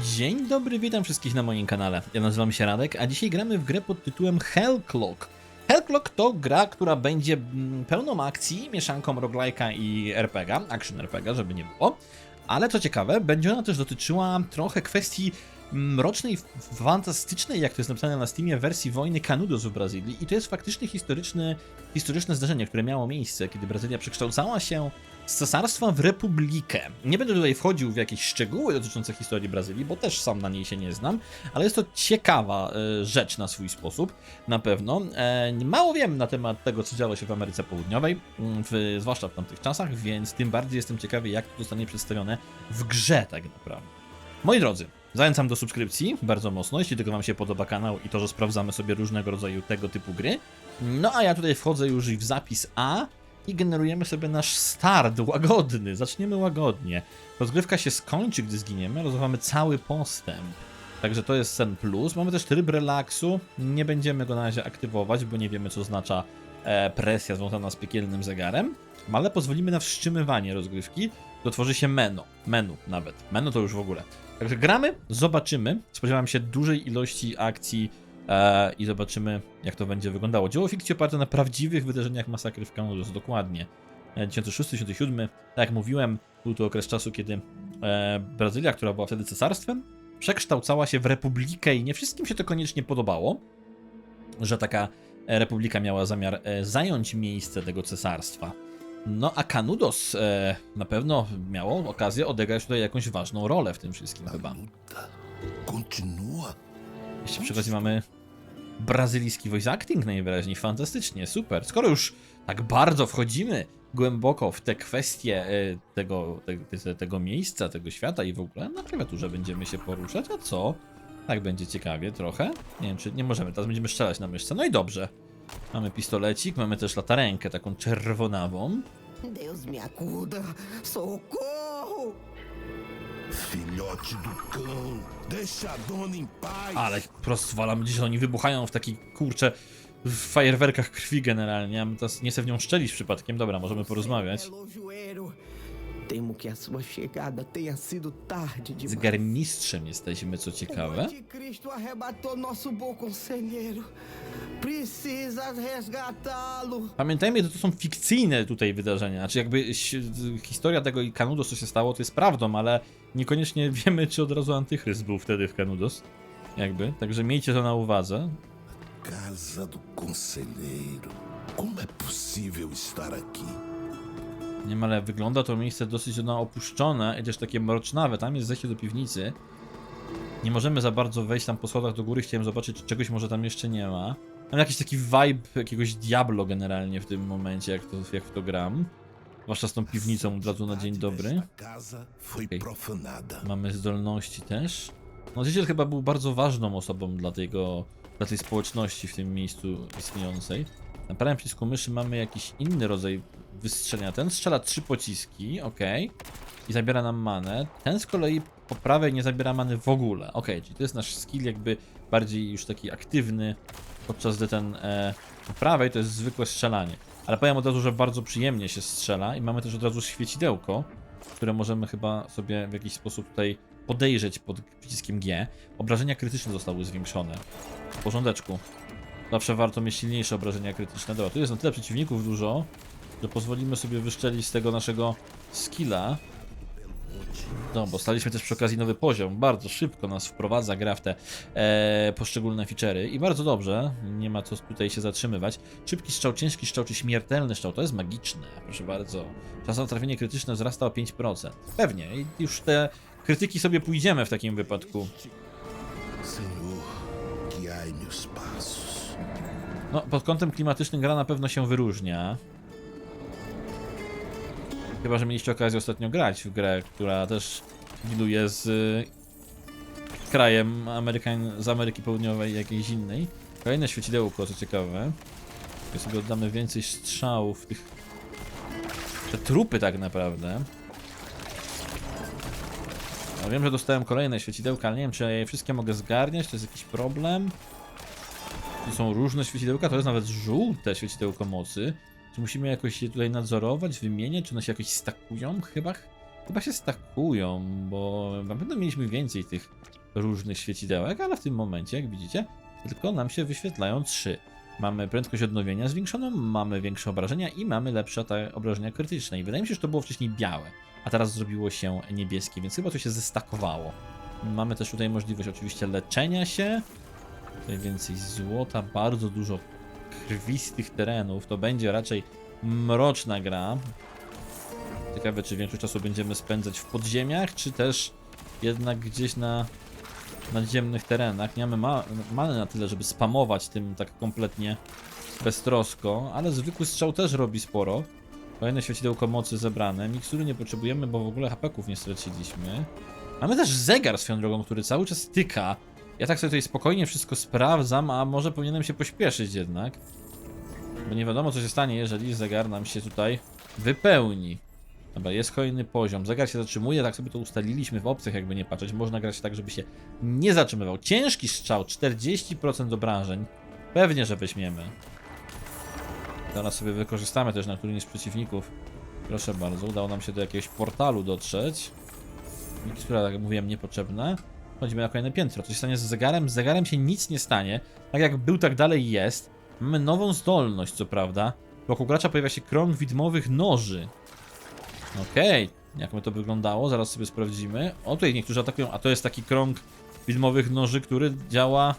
Dzień dobry, witam wszystkich na moim kanale. Ja nazywam się Radek, a dzisiaj gramy w grę pod tytułem Hellclock. Hellclock to gra, która będzie mm, pełną akcji, mieszanką roguelike'a i RPGa, action RPGa, żeby nie było. Ale co ciekawe, będzie ona też dotyczyła trochę kwestii mrocznej, f- fantastycznej, jak to jest napisane na Steamie, wersji wojny Canudos w Brazylii. I to jest faktycznie historyczne, historyczne zdarzenie, które miało miejsce, kiedy Brazylia przekształcała się z cesarstwa w republikę. Nie będę tutaj wchodził w jakieś szczegóły dotyczące historii Brazylii, bo też sam na niej się nie znam, ale jest to ciekawa e, rzecz na swój sposób, na pewno. E, mało wiem na temat tego, co działo się w Ameryce Południowej, mm, w, zwłaszcza w tamtych czasach, więc tym bardziej jestem ciekawy, jak to zostanie przedstawione w grze tak naprawdę. Moi drodzy, zachęcam do subskrypcji bardzo mocno, jeśli tylko Wam się podoba kanał i to, że sprawdzamy sobie różnego rodzaju tego typu gry. No a ja tutaj wchodzę już w zapis A i generujemy sobie nasz start łagodny. Zaczniemy łagodnie. Rozgrywka się skończy, gdy zginiemy, rozważamy cały postęp. Także to jest sen plus. Mamy też tryb relaksu. Nie będziemy go na razie aktywować, bo nie wiemy, co oznacza e, presja związana z piekielnym zegarem. Ale pozwolimy na wstrzymywanie rozgrywki. Dotworzy się menu. Menu nawet. Menu to już w ogóle. Także gramy, zobaczymy. Spodziewam się dużej ilości akcji e, i zobaczymy, jak to będzie wyglądało. Dzieło fikcji oparte na prawdziwych wydarzeniach masakry w Canudos, dokładnie. E, 2006-2007, tak jak mówiłem, był to okres czasu, kiedy e, Brazylia, która była wtedy cesarstwem, przekształcała się w republikę i nie wszystkim się to koniecznie podobało, że taka e, republika miała zamiar e, zająć miejsce tego cesarstwa. No a Canudos e, na pewno miało okazję odegrać tutaj jakąś ważną rolę w tym wszystkim chyba. luta continua. Jeszcze przy okazji mamy brazylijski voice acting najwyraźniej, fantastycznie, super. Skoro już tak bardzo wchodzimy głęboko w te kwestie e, tego, te, te, tego miejsca, tego świata i w ogóle na klawiaturze będziemy się poruszać, a co? Tak będzie ciekawie trochę. Nie wiem, czy nie możemy, teraz będziemy strzelać na myszce. No i dobrze. Mamy pistolecik, mamy też latarenkę taką czerwonawą. Deus me acuda! Socorro! Filhote do cão, deixa a dona em paz. Ale rozwalam, gdzieś oni wybuchają w takich, kurcze, w fajerwerkach krwi generalnie. Ja bym teraz nie chcę w nią szczelić przypadkiem. Dobra, możemy porozmawiać. Temo que a sua chegada tenha sido tarde Z demais. garmistrzem jesteśmy, co O ciekawe. anticristo arrebatou nosso bom conselheiro. Precisas resgatá-lo. Pamiętajmy, że to są fikcyjne tutaj wydarzenia. Znaczy jakby historia tego i Canudos, co się stało, to jest prawdą, ale niekoniecznie wiemy, czy od razu Antychryst był wtedy w Canudos. Jakby, także miejcie to na uwadze. Casa do conselheiro. Como é possível estar aqui? Nie wiem, ale wygląda to miejsce dosyć ono opuszczone i też takie mrocznawe. Tam jest zejście do piwnicy. Nie możemy za bardzo wejść tam po schodach do góry. Chciałem zobaczyć, czy czegoś może tam jeszcze nie ma. Mam jakiś taki vibe jakiegoś Diablo generalnie w tym momencie, jak, to, jak w to gram. Zwłaszcza z tą piwnicą od razu na dzień dobry. Profanada. Mamy zdolności też. Nauczyciel chyba był bardzo ważną osobą dla, tego, dla tej społeczności w tym miejscu istniejącej. Na prawym przycisku myszy mamy jakiś inny rodzaj wystrzelenia. Ten strzela trzy pociski, ok. I zabiera nam manę. Ten z kolei po prawej nie zabiera many w ogóle. Ok, czyli to jest nasz skill jakby bardziej już taki aktywny, podczas gdy ten e, po prawej to jest zwykłe strzelanie. Ale powiem od razu, że bardzo przyjemnie się strzela i mamy też od razu świecidełko, które możemy chyba sobie w jakiś sposób tutaj podejrzeć pod przyciskiem G. Obrażenia krytyczne zostały zwiększone. W porządeczku. Zawsze warto mieć silniejsze obrażenia krytyczne. Dobra, tu jest na tyle przeciwników dużo, że pozwolimy sobie wyszczelić z tego naszego skilla. No, bo staliśmy też przy okazji nowy poziom. Bardzo szybko nas wprowadza gra w te e, poszczególne feature'y i bardzo dobrze. Nie ma co tutaj się zatrzymywać. Szybki strzał, ciężki strzał czy śmiertelny strzał to jest magiczne. Proszę bardzo. Czas na trafienie krytyczne wzrasta o 5%. Pewnie. I już te krytyki sobie pójdziemy w takim wypadku. No, pod kątem klimatycznym gra na pewno się wyróżnia. Chyba, że mieliście okazję ostatnio grać w grę, która też dealuje z y, krajem Amerykan z Ameryki Południowej jakiejś innej. Kolejne świecidełko, co ciekawe. Tu sobie oddamy więcej strzałów tych... Te trupy tak naprawdę. Ja wiem, że dostałem kolejne świecidełka, ale nie wiem, czy ja je wszystkie mogę zgarniać, to jest jakiś problem. Tu są różne świecidełka, to jest nawet żółte świecidełko mocy. Czy musimy jakoś je tutaj nadzorować, wymieniać, czy one się jakoś stakują? Chyba, chyba się stakują, bo na pewno mieliśmy więcej tych różnych świecidełek, ale w tym momencie, jak widzicie, tylko nam się wyświetlają trzy. Mamy prędkość odnowienia zwiększoną, mamy większe obrażenia i mamy lepsze obrażenia krytyczne. I wydaje mi się, że to było wcześniej białe, a teraz zrobiło się niebieskie, więc chyba to się zestakowało. Mamy też tutaj możliwość oczywiście leczenia się. Tutaj więcej złota, bardzo dużo krwistych terenów. To będzie raczej mroczna gra. Ciekawe, czy większość czasu będziemy spędzać w podziemiach, czy też jednak gdzieś na nadziemnych terenach. Nie mamy ma many na tyle, żeby spamować tym tak kompletnie beztrosko, ale zwykły strzał też robi sporo. Kolejne świecidełko mocy zebrane. Mikstury nie potrzebujemy, bo w ogóle hapeków nie straciliśmy. Mamy też zegar swoją drogą, który cały czas tyka. Ja tak sobie tutaj spokojnie wszystko sprawdzam, a może powinienem się pośpieszyć jednak. Bo nie wiadomo co się stanie, jeżeli zegar nam się tutaj wypełni. Dobra, jest kolejny poziom. Zegar się zatrzymuje, tak sobie to ustaliliśmy w opcjach, jakby nie patrzeć. Można grać tak, żeby się nie zatrzymywał. Ciężki strzał, 40% obrażeń. Pewnie, że weźmiemy. Teraz sobie wykorzystamy też na którymś z przeciwników. Proszę bardzo, udało nam się do jakiegoś portalu dotrzeć. Mikstura, tak jak mówiłem, niepotrzebna. Chodzimy na kolejne piętro. Co się stanie z zegarem? Z zegarem się nic nie stanie. Tak jak był, tak dalej jest. Mamy nową zdolność, co prawda. Wokół gracza pojawia się krąg widmowych noży. Okej, jak by to wyglądało? Zaraz sobie sprawdzimy. O, tutaj niektórzy atakują, a to jest taki krąg widmowych noży, który działa...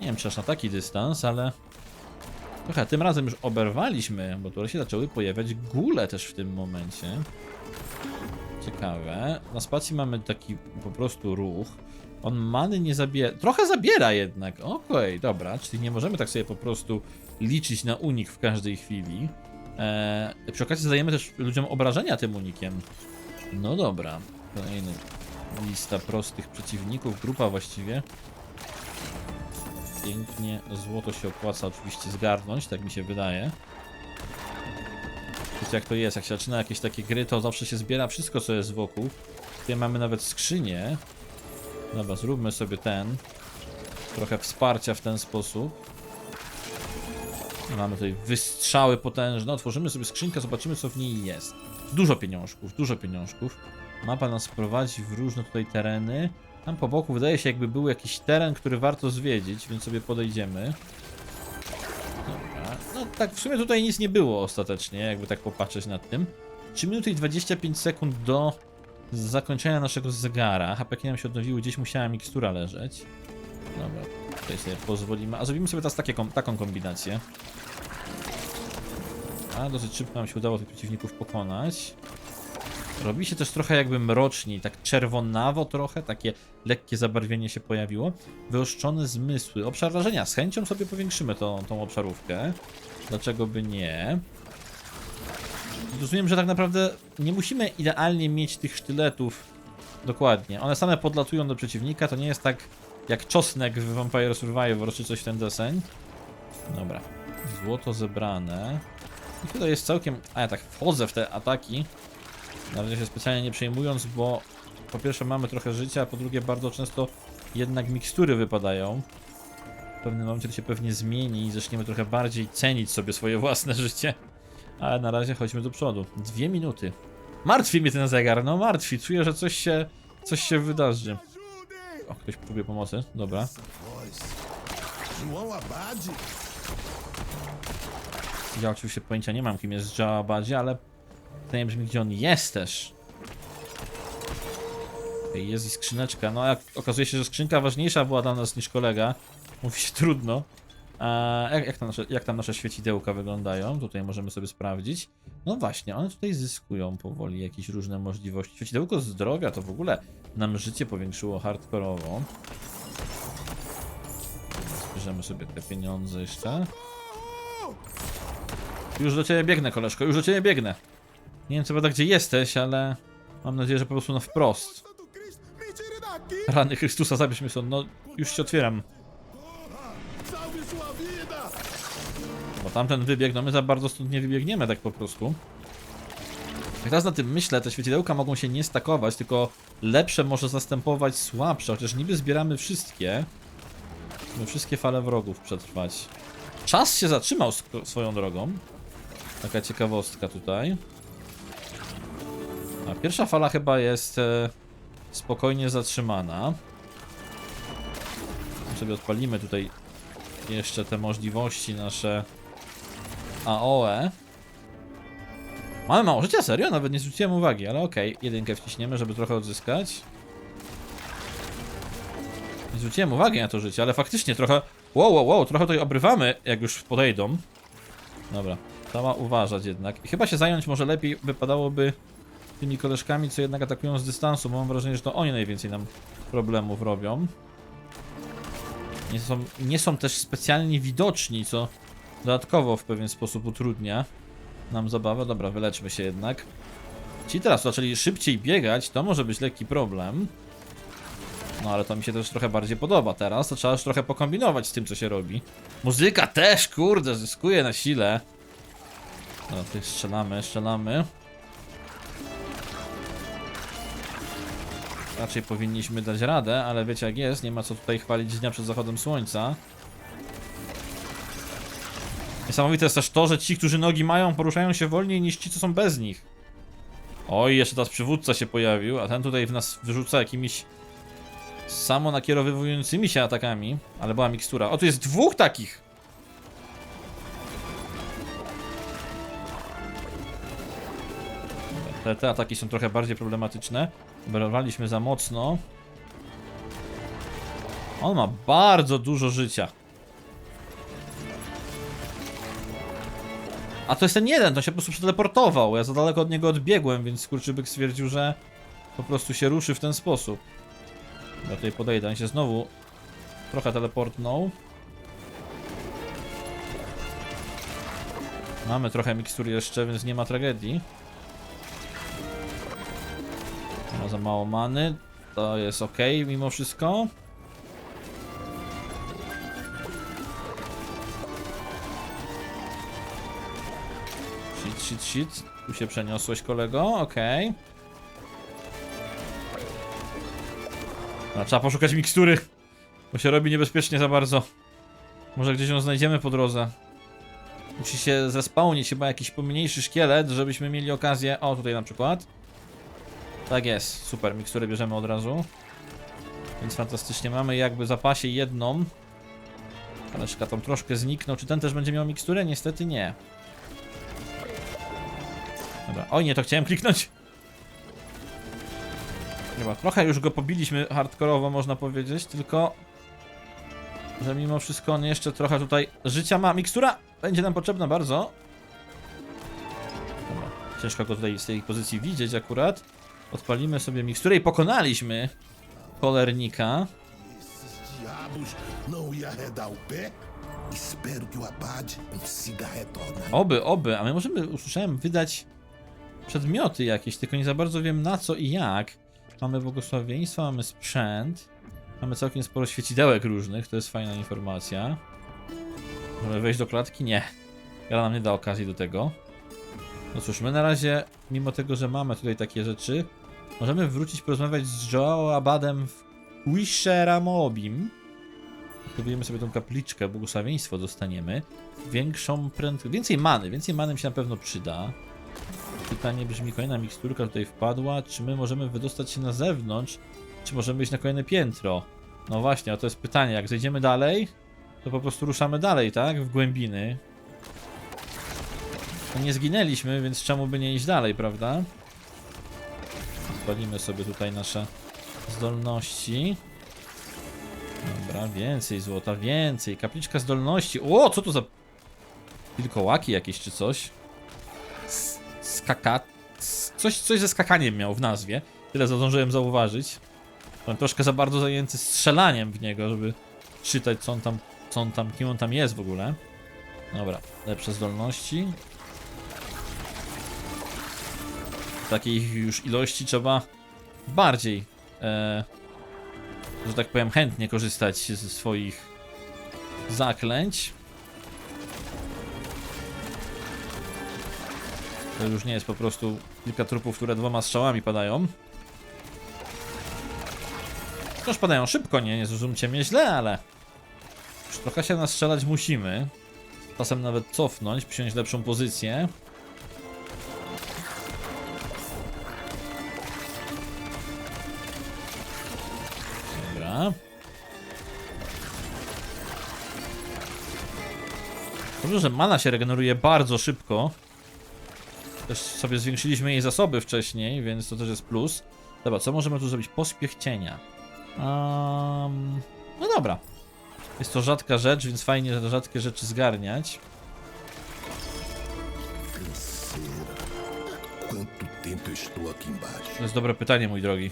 Nie wiem, czy aż na taki dystans, ale... Trochę, tym razem już oberwaliśmy, bo tu się zaczęły pojawiać góle też w tym momencie. Ciekawe. Na spacji mamy taki po prostu ruch. On many nie zabiera. Trochę zabiera jednak. Okej, dobra. Czyli nie możemy tak sobie po prostu liczyć na unik w każdej chwili. Eee, przy okazji zadajemy też ludziom obrażenia tym unikiem. No dobra. Kolejny lista prostych przeciwników, grupa właściwie. Pięknie, złoto się opłaca oczywiście zgarnąć, tak mi się wydaje. Wiecie jak to jest, jak się zaczyna jakieś takie gry, to zawsze się zbiera wszystko co jest wokół. Tutaj mamy nawet skrzynię. Dobra, zróbmy sobie ten. Trochę wsparcia w ten sposób. Mamy tutaj wystrzały potężne. Otworzymy sobie skrzynkę, zobaczymy co w niej jest. Dużo pieniążków, dużo pieniążków. Mapa nas prowadzi w różne tutaj tereny. Tam po boku wydaje się jakby był jakiś teren, który warto zwiedzić, więc sobie podejdziemy. Dobra. No tak, w sumie tutaj nic nie było ostatecznie, jakby tak popatrzeć nad tym. 3 minuty i 25 sekund do zakończenia naszego zegara. HP nam się odnowiły, gdzieś musiała mikstura leżeć. Dobra, tutaj sobie pozwolimy. A zrobimy sobie teraz takie, taką kombinację. A dosyć szybko nam się udało tych przeciwników pokonać. Robi się też trochę jakby mroczniej, tak czerwonawo trochę, takie lekkie zabarwienie się pojawiło. Wyoszczone zmysły. Obszar wrażenia. Z chęcią sobie powiększymy tą, tą obszarówkę. Dlaczego by nie? Rozumiem, że tak naprawdę nie musimy idealnie mieć tych sztyletów dokładnie. One same podlatują do przeciwnika, to nie jest tak jak czosnek w Vampire Survivor czy coś w ten deseń. Dobra. Złoto zebrane. I tutaj jest całkiem... A ja tak wchodzę w te ataki. Na razie się specjalnie nie przejmując, bo po pierwsze mamy trochę życia, a po drugie bardzo często jednak mikstury wypadają. W pewnym momencie to się pewnie zmieni i zaczniemy trochę bardziej cenić sobie swoje własne życie. Ale na razie chodźmy do przodu. Dwie minuty. Martwi mnie ten zegar, no martwi. Czuję, że coś się, coś się wydarzy. O, ktoś próbuje pomocy. Dobra. Ja oczywiście pojęcia nie mam, kim jest Joe Abadzie, ale pytanie brzmi, gdzie on jest też. Jest i skrzyneczka. No, jak okazuje się, że skrzynka ważniejsza była dla nas niż kolega. Mówi się trudno. A jak, jak, tam nasze, jak tam nasze świecidełka wyglądają? Tutaj możemy sobie sprawdzić. No właśnie, one tutaj zyskują powoli jakieś różne możliwości. Świecidełko zdrowia to w ogóle nam życie powiększyło hardkorowo. Zbierzemy sobie te pieniądze jeszcze. Już do ciebie biegnę, koleżko, już do ciebie biegnę. Nie wiem co prawda gdzie jesteś, ale mam nadzieję, że po prostu na wprost. Rany Chrystusa, zabierz mnie stąd, no już się otwieram. Tamten wybieg, no my za bardzo stąd nie wybiegniemy tak po prostu. Jak teraz na tym myślę, te świecidełka mogą się nie stakować, tylko lepsze może zastępować słabsze, chociaż niby zbieramy wszystkie. Musimy wszystkie fale wrogów przetrwać. Czas się zatrzymał swoją drogą. Taka ciekawostka tutaj. A pierwsza fala chyba jest e, spokojnie zatrzymana. Sobie odpalimy tutaj jeszcze te możliwości nasze AOE. Mamy mało życia, serio? Nawet nie zwróciłem uwagi, ale okej. Jedynkę wciśniemy, żeby trochę odzyskać. Nie zwróciłem uwagi na to życie, ale faktycznie trochę... Wow, wow, wow, trochę tutaj obrywamy, jak już podejdą. Dobra, trzeba uważać jednak. I chyba się zająć może lepiej wypadałoby tymi koleżkami, co jednak atakują z dystansu, bo mam wrażenie, że to oni najwięcej nam problemów robią. Nie są, nie są też specjalnie widoczni, co dodatkowo w pewien sposób utrudnia nam zabawę. Dobra, wyleczmy się jednak. Ci teraz zaczęli szybciej biegać, to może być lekki problem. No ale to mi się też trochę bardziej podoba teraz, to trzeba już trochę pokombinować z tym, co się robi. Muzyka też, kurde, zyskuje na sile. No, tych strzelamy, strzelamy. Raczej powinniśmy dać radę, ale wiecie jak jest, nie ma co tutaj chwalić dnia przed zachodem słońca. Niesamowite jest też to, że ci, którzy nogi mają, poruszają się wolniej niż ci, co są bez nich. Oj, jeszcze teraz przywódca się pojawił, a ten tutaj w nas wyrzuca jakimiś samo nakierowywującymi się atakami. Ale była mikstura. O, tu jest dwóch takich! Te, te ataki są trochę bardziej problematyczne. Braliśmy za mocno. On ma bardzo dużo życia. A to jest ten jeden, to się po prostu przeteleportował. Ja za daleko od niego odbiegłem, więc skurczybyk stwierdził, że po prostu się ruszy w ten sposób. Ja tutaj podejdę, on się znowu trochę teleportnął. Mamy trochę mikstur jeszcze, więc nie ma tragedii. Ma za mało many. To jest ok mimo wszystko. Shit, shit. Tu się przeniosłeś kolego, okej. No, trzeba poszukać mikstury. Bo się robi niebezpiecznie za bardzo. Może gdzieś ją znajdziemy po drodze. Musi się zespałnić chyba jakiś pomniejszy szkielet, żebyśmy mieli okazję... O, tutaj na przykład. Tak jest, super, mikstury bierzemy od razu. Więc fantastycznie, mamy jakby zapasie jedną. Kaleszka tam troszkę zniknął. Czy ten też będzie miał miksturę? Niestety nie. Dobra, oj nie, to chciałem kliknąć. Chyba trochę już go pobiliśmy hardkorowo, można powiedzieć, tylko... Że mimo wszystko on jeszcze trochę tutaj życia ma. Mikstura będzie nam potrzebna bardzo. Dobra, ciężko go tutaj z tej pozycji widzieć akurat. Odpalimy sobie miksturę i pokonaliśmy cholernika. Oby, oby, a my możemy, usłyszałem, wydać przedmioty jakieś, tylko nie za bardzo wiem na co i jak. Mamy błogosławieństwo, mamy sprzęt, mamy całkiem sporo świecidełek różnych, to jest fajna informacja. Możemy wejść do klatki? Nie. Gra nam nie da okazji do tego. No cóż, my na razie, mimo tego, że mamy tutaj takie rzeczy, możemy wrócić porozmawiać z Joao Abadem w Quisheramobim. Budujemy sobie tą kapliczkę, błogosławieństwo dostaniemy. Większą prędkość, więcej many, więcej many mi się na pewno przyda. Pytanie brzmi, kolejna miksturka tutaj wpadła, czy my możemy wydostać się na zewnątrz, czy możemy iść na kolejne piętro? No właśnie, a to jest pytanie, jak zejdziemy dalej, to po prostu ruszamy dalej, tak? W głębiny. No nie zginęliśmy, więc czemu by nie iść dalej, prawda? Odpalimy sobie tutaj nasze zdolności. Dobra, więcej złota, więcej. Kapliczka zdolności. O, co to za... Wilkołaki jakieś czy coś? Skaka... Coś, coś ze skakaniem miał w nazwie. Tyle zdążyłem zauważyć. Byłem troszkę za bardzo zajęty strzelaniem w niego, żeby czytać co on tam, co on tam, kim on tam jest w ogóle. Dobra, lepsze zdolności. W takiej już ilości trzeba bardziej, e, że tak powiem, chętnie korzystać ze swoich zaklęć. To już nie jest po prostu kilka trupów, które dwoma strzałami padają. Wciąż padają szybko, nie, nie zrozumcie mnie źle, ale... Już trochę się nastrzelać musimy. Czasem nawet cofnąć, przyjąć lepszą pozycję. Dobra. Dobrze, że mana się regeneruje bardzo szybko. Też sobie zwiększyliśmy jej zasoby wcześniej, więc to też jest plus. Dobra, co możemy tu zrobić? Pospiech cienia. Um, no dobra. Jest to rzadka rzecz, więc fajnie rzadkie rzeczy zgarniać. To jest dobre pytanie, mój drogi.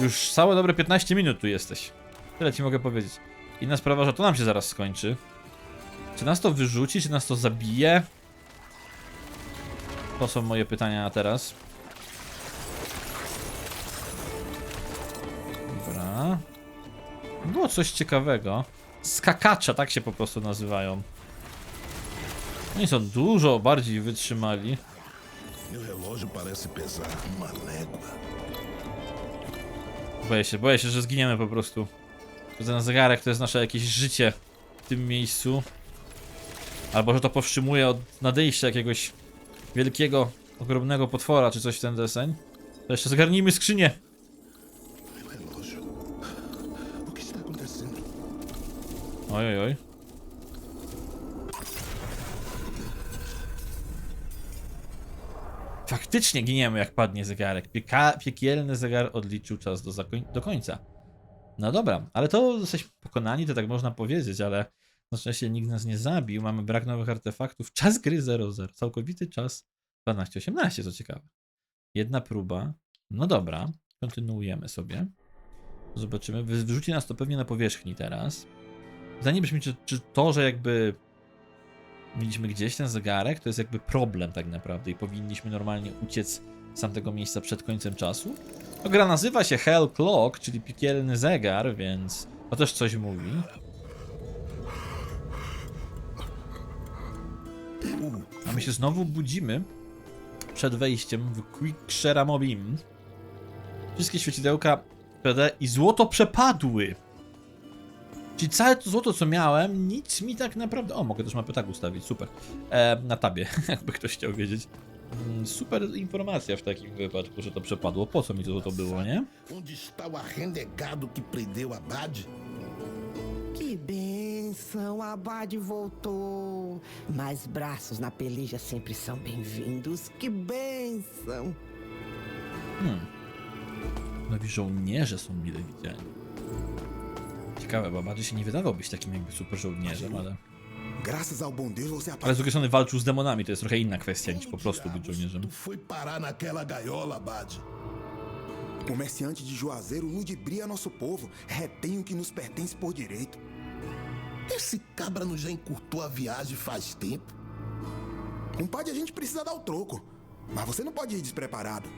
Już całe dobre 15 minut tu jesteś. Tyle ci mogę powiedzieć. Inna sprawa, że to nam się zaraz skończy. Czy nas to wyrzuci, czy nas to zabije? To są moje pytania na teraz. Dobra. Było coś ciekawego. Skakacze, tak się po prostu nazywają. Oni są dużo bardziej wytrzymali. Boję się, boję się, że zginiemy po prostu. Ten zegarek to jest nasze jakieś życie w tym miejscu. Albo że to powstrzymuje od nadejścia jakiegoś wielkiego, ogromnego potwora, czy coś w ten deseń. To jeszcze zgarnijmy skrzynię. Oj, oj, oj. Faktycznie giniemy, jak padnie zegarek. Pieka piekielny zegar odliczył czas do, do końca. No dobra, ale to jesteśmy pokonani, to tak można powiedzieć, ale na szczęście nikt nas nie zabił. Mamy brak nowych artefaktów. Czas gry 0-0. Całkowity czas 12-18, co ciekawe. Jedna próba. No dobra, kontynuujemy sobie. Zobaczymy. Wy- Wyrzuci nas to pewnie na powierzchni teraz. Pytanie brzmi, czy, czy to, że jakby mieliśmy gdzieś ten zegarek, to jest jakby problem tak naprawdę i powinniśmy normalnie uciec z tamtego miejsca przed końcem czasu? No, gra nazywa się Hell Clock, czyli piekielny zegar, więc to też coś mówi. A my się znowu budzimy przed wejściem w Quickshare Mobim. Wszystkie świecidełka PD i złoto przepadły. Czyli całe to złoto, co miałem, nic mi tak naprawdę... O, mogę też mapę tak ustawić, super. E, na tabie, jakby ktoś chciał wiedzieć. Mm, Super informacja w takim wypadku, że to przepadło. Po co mi to złoto było, nie? Onde está o arrendegado que prendeu a Bad? Que benção, Abade voltou. Mais braços na peleja sempre são bem-vindos. Que benção. Nowi żołnierze są mile widziani. Ciekawe, bo bardziej się nie wydawał być takim jakby super żołnierzem, ale... Graças ao bom Deus você Ale z apareceu. drugiej strony walczył z demonami, to jest trochę inna kwestia niż po prostu być żołnierzem. Tu foi parar naquela gaiola, Bad. Comerciante de Juazeiro ludibria nosso povo, retém o que nos pertence por direito. Esse cabra não já encurtou a viagem faz tempo? Compadre, a gente precisa dar o troco. Mas você não pode ir despreparado.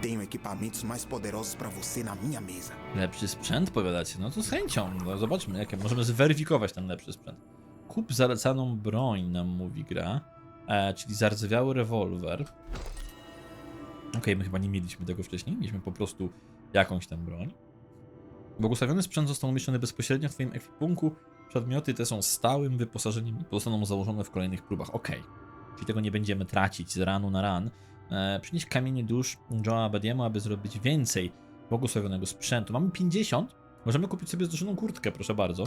Tenho equipamentos mais poderosos pra você na minha mesa. Lepszy sprzęt, powiadacie? No to z chęcią. No zobaczmy, jakie możemy zweryfikować ten lepszy sprzęt. Kup zalecaną broń, nam mówi gra. E, czyli zardzewiały rewolwer. Okej, my chyba nie mieliśmy tego wcześniej. Mieliśmy po prostu jakąś tam broń. Błogosławiony sprzęt został umieszczony bezpośrednio w twoim ekwipunku. Przedmioty te są stałym wyposażeniem i pozostaną założone w kolejnych próbach. Okej. Czyli tego nie będziemy tracić z ranu na ran. E, przynieś kamienie dusz Joa Badiemu, aby zrobić więcej błogosławionego sprzętu. Mamy 50. Możemy kupić sobie zduszoną kurtkę, proszę bardzo.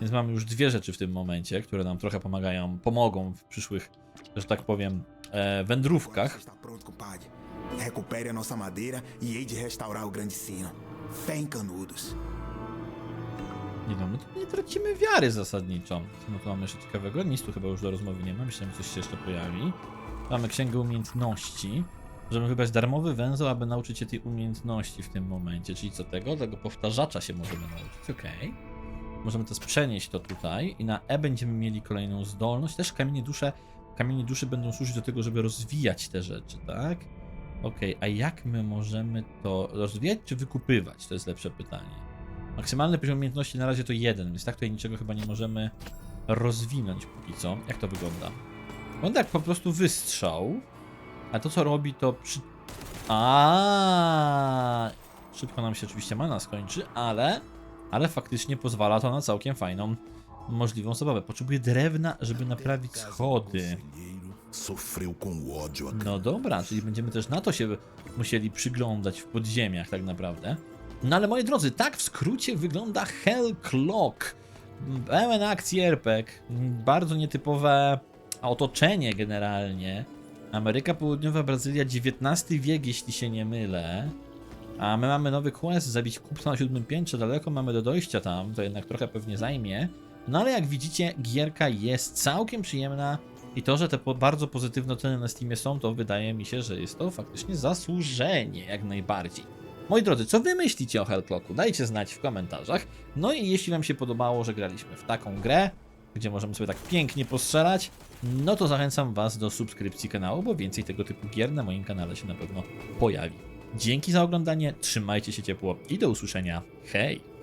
Więc mamy już dwie rzeczy w tym momencie, które nam trochę pomagają, pomogą w przyszłych, że tak powiem, e, wędrówkach. Recupere a nossa madeira e hei de restaurar o grande sino. Fé em canudos. Nie no, my tu nie tracimy wiary zasadniczo. No to mamy jeszcze ciekawego? Nic tu chyba już do rozmowy nie ma. Myślałem, że coś się jeszcze pojawi. Mamy księgę umiejętności. Możemy wybrać darmowy węzeł, aby nauczyć się tej umiejętności w tym momencie. Czyli co tego? Tego powtarzacza się możemy nauczyć. Okej. Możemy też przenieść to tutaj i na E będziemy mieli kolejną zdolność. Też kamienie dusze, kamienie duszy będą służyć do tego, żeby rozwijać te rzeczy, tak? Okej, a jak my możemy to rozwijać czy wykupywać? To jest lepsze pytanie. Maksymalny poziom umiejętności na razie to jeden, więc tak tutaj niczego chyba nie możemy rozwinąć póki co. Jak to wygląda? Wygląda jak po prostu wystrzał, a to co robi to przy... A Szybko nam się oczywiście mana skończy, ale... Ale faktycznie pozwala to na całkiem fajną możliwą zabawę. Potrzebuję drewna, żeby naprawić schody. No dobra, czyli będziemy też na to się musieli przyglądać w podziemiach tak naprawdę. No ale moi drodzy, tak w skrócie wygląda Hell Clock. Pełen akcji RPG, bardzo nietypowe otoczenie generalnie. Ameryka Południowa, Brazylia, XIX wiek, jeśli się nie mylę. A my mamy nowy quest, zabić kupca na siódmym piętrze, daleko mamy do dojścia tam, to jednak trochę pewnie zajmie. No ale jak widzicie, gierka jest całkiem przyjemna i to, że te po bardzo pozytywne oceny na Steamie są, to wydaje mi się, że jest to faktycznie zasłużenie jak najbardziej. Moi drodzy, co wy myślicie o Hellclocku? Dajcie znać w komentarzach. No i jeśli wam się podobało, że graliśmy w taką grę, gdzie możemy sobie tak pięknie postrzelać, no to zachęcam was do subskrypcji kanału, bo więcej tego typu gier na moim kanale się na pewno pojawi. Dzięki za oglądanie, trzymajcie się ciepło i do usłyszenia. Hej!